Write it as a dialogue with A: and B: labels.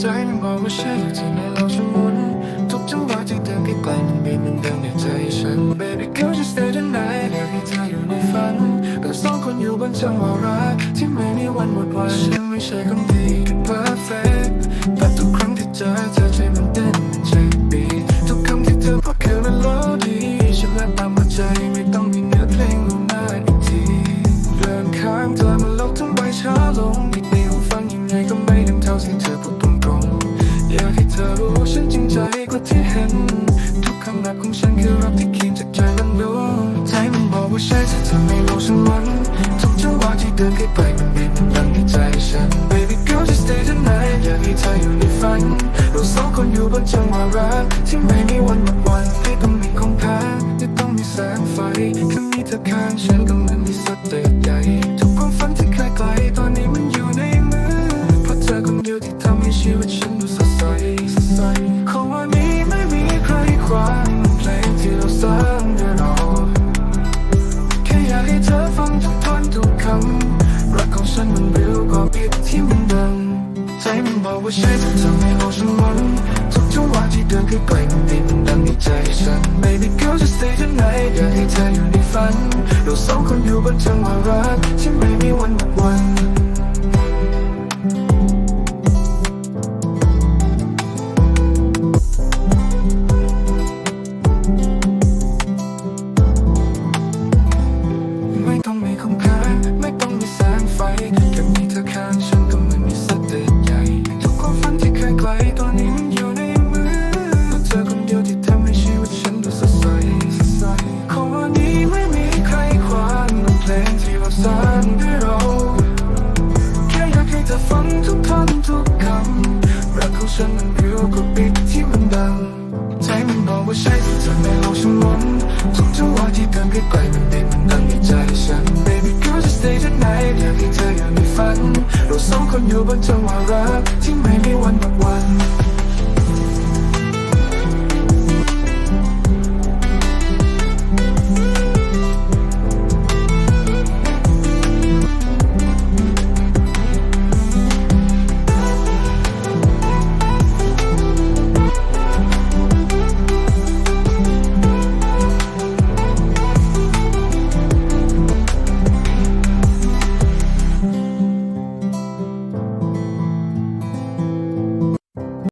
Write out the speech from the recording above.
A: ใจมันบอกว่าใช่ที่ในโลกฉันหมุนทุกจังหวะที่เดินใกล้ๆมันบีบมันดังในใจฉัน Baby girl just stay the night อยากให้เธออยู่ในฝันเราสองคนอยู่บนจังหวะรักที่ไม่มีวันหมดวันฉันไม่ใช่คนดีแค่ perfect แต่ทุกครั้งที่เจอเธอ ของฉันคือรักที่เขียนจากใจล้วนๆใจมันบอกว่าใช่แต่เธอไม่รู้ฉันมันทุกจังหวะที่เดินใกล้ไปมันบีบมันดังในใจฉัน Baby girl just stay the night อยากให้เธออยู่ในฝันเราสองคนอยู่บนจังหวะรักที่ไม่มีวันหมดวันไม่ต้องมีของแพ้ไม่ต้องมีแสงไฟแค่มีเธอข้างฉันก็เหมือนมีสเตจใหญ่ทุกความฝันที่เคยไกลตอน ใจมันบอกว่าใช่แต่เธอไม่รู้ฉันหวังทุกจังหวะที่เดินใกล้ๆมันบีบมันดังในใจฉัน Baby girl just stay the night อยากให้เธออยู่ในฝันเราสองคนอยู่บนจังหวะรักที่ไม่มีวัน งที่เราสร้างด้วยเราแค่อยากให้เธอฟังทุกท่อนทุกคำรักของฉันมันเร็วกว่าบีทที่มันดังใจมันบอกว่าใช่เธอไม่รู้ฉันมันทุกจังหวะที่เดินใกล้ๆมันเด่นมันดังในใจฉัน Baby girl just stay the night อยากให้เธออยู่ในฝัน เราสองคนอยู่บนจังหวะรักที่ไม่